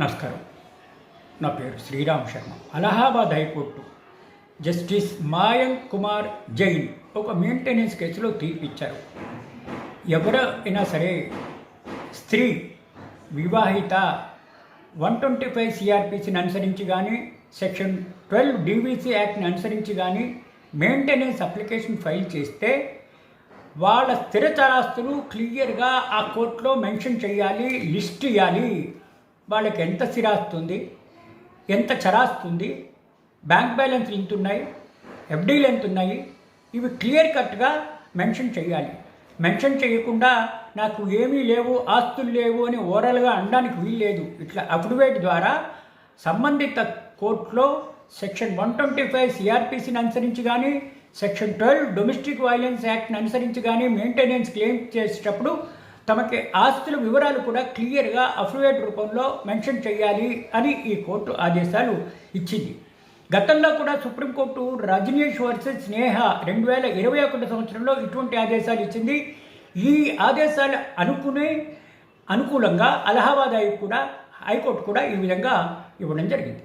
నమస్కారం. నా పేరు Sriram Sharma. Allahabad high court justice Mayank Kumar Jain ఒక మెయింటెనెన్స్ కేసులో తీర్పిచ్చారు. ఎవరైనా సరే స్త్రీ వివాహిత వన్ ట్వంటీ ఫైవ్ సిఆర్పిసిని అనుసరించి కానీ సెక్షన్ ట్వెల్వ్ డివిసి యాక్ట్ని అనుసరించి కానీ మెయింటెనెన్స్ అప్లికేషన్ ఫైల్ చేస్తే వాళ్ళ స్థిర చరాస్తులు క్లియర్గా ఆ కోర్టులో మెన్షన్ చేయాలి లిస్ట్ ఇవ్వాలి వాళ్ళకి ఎంత స్థిరాస్తి ఉంది ఎంత చరాస్తి ఉంది బ్యాంక్ బ్యాలెన్స్ ఎంత ఉన్నాయి? ఎఫ్డీలు ఎంత ఉన్నాయి? ఇవి క్లియర్ కట్గా మెన్షన్ చేయాలి. మెన్షన్ చేయకుండా నాకు ఏమీ లేవు ఆస్తులు లేవు అని ఓరల్గా అనడానికి వీల్లేదు ఇట్లా అఫిడవిట్ ద్వారా సంబంధిత కోర్టులో సెక్షన్ వన్ ట్వంటీ ఫైవ్ సిఆర్పిసిని అనుసరించి కానీ సెక్షన్ ట్వెల్వ్ డొమెస్టిక్ వైలెన్స్ యాక్ట్ని అనుసరించి కానీ మెయింటెనెన్స్ క్లెయిమ్ చేసేటప్పుడు తమకి ఆస్తుల వివరాలు కూడా క్లియర్గా అఫిడవిట్ రూపంలో మెన్షన్ చేయాలి అని ఈ కోర్టు ఆదేశాలు ఇచ్చింది. గతంలో కూడా సుప్రీంకోర్టు రజనీష్ వర్సెస్ స్నేహ రెండు వేల ఇరవై ఒకటి సంవత్సరంలో ఇటువంటి ఆదేశాలు ఇచ్చింది. ఈ ఆదేశాలు అనుకునే అనుకూలంగా అలహాబాద్ కూడా హైకోర్టు కూడా ఈ విధంగా ఇవ్వడం జరిగింది.